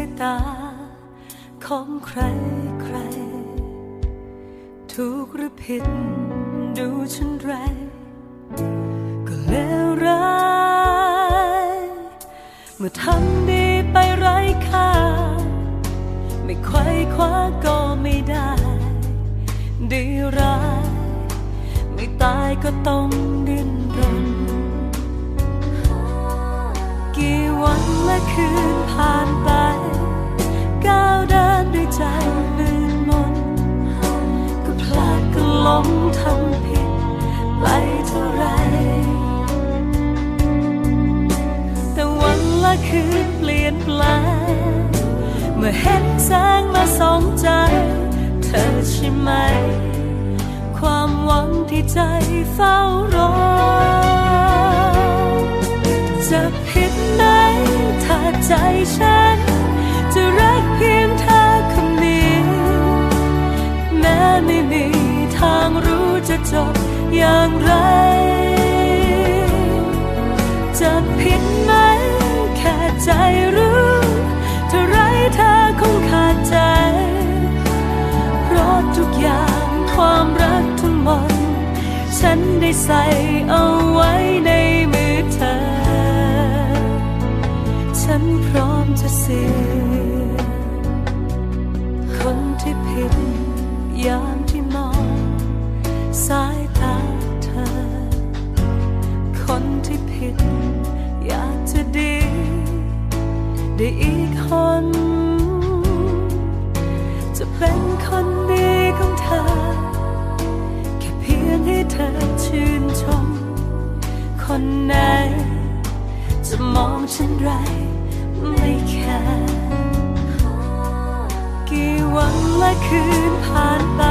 ายตา ของใครใคร ถูกหรือผิด ดูฉันไร ก็เลวร้ายเมื่อทำดีไปไร้ค่า ไม่ไขว้คว้าก็ไม่ได้ ดีร้าย ไม่ตายก็ต้องดิ้นรน กี่วันและคืนผ่าน มื่อเห็นแสงมาส่องใจ เธอใช่ไหม ความหวังที่ใจเฝ้ารอ จะผิดไหมถ้าใจฉัน จะรักเพียงเธอคนเดียวแม้ไม่มีทางรู้จะจบอย่างไร จะผิดไหมแค่ใจรู้ ใจ เพราะทุกอย่างความรักทั้งหมด ฉันได้ใส่เอาไว้ในมือเธอ ฉันพร้อมจะเสียคนที่ผิดยามที่มองสายตาเธอ คนที่ผิดอยากจะดี ได้อีกคน เป็นคนดีของเธอ แค่เพียงให้เธอชื่นชม คนไหน จะมองฉันไรไม่แคร์กี่วันและคืนผ่านไป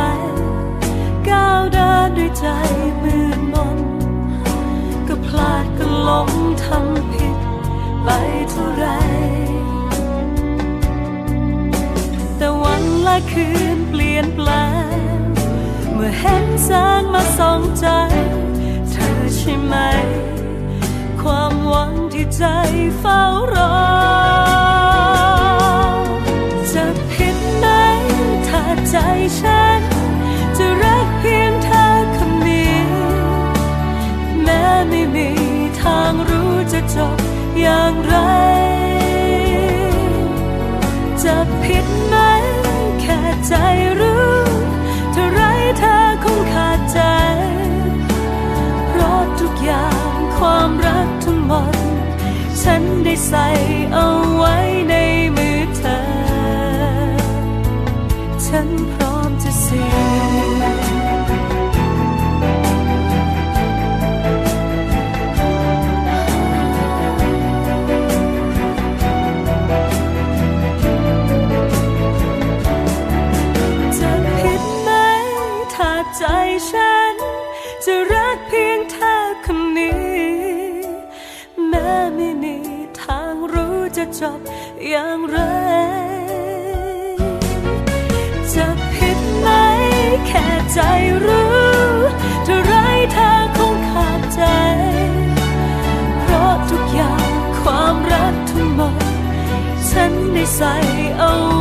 ก้าวเดินด้วยใจ คืนเปลี่ยนแปลง เมื่อเห็นแสงมาส่องใจ เธอใช่ไหม ความหวังที่ใจเฝ้ารอ จะผิดไหมถ้าใจฉัน จะรักเพียงเธอคนเดียวแม้ไม่มีทางรู้จะจบอย่างไร ฉั ใจรู้เท่าไรเธอคงขาดใจ เพราะทุกอย่างความรักทั้งหมดฉันได้ใส่เอา